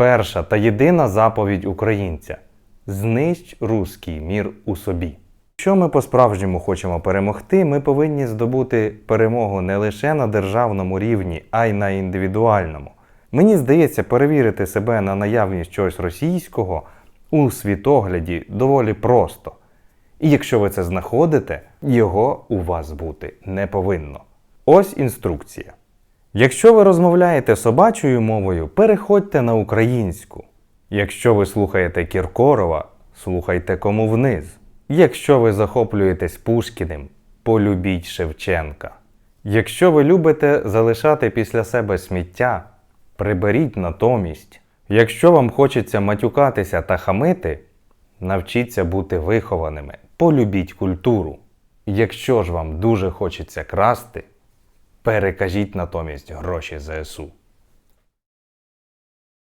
Перша та єдина заповідь українця знищ руський мір у собі. Якщо ми по-справжньому хочемо перемогти, ми повинні здобути перемогу не лише на державному рівні, а й на індивідуальному. Мені здається, перевірити себе на наявність чогось російського у світогляді доволі просто. І якщо ви це знаходите, його у вас бути не повинно. Ось інструкція. Якщо ви розмовляєте собачою мовою, переходьте на українську. Якщо ви слухаєте Кіркорова, слухайте кому вниз. Якщо ви захоплюєтесь Пушкіним, полюбіть Шевченка. Якщо ви любите залишати після себе сміття, приберіть натомість. Якщо вам хочеться матюкатися та хамити, навчіться бути вихованими, полюбіть культуру. Якщо ж вам дуже хочеться красти, перекажіть натомість гроші ЗСУ.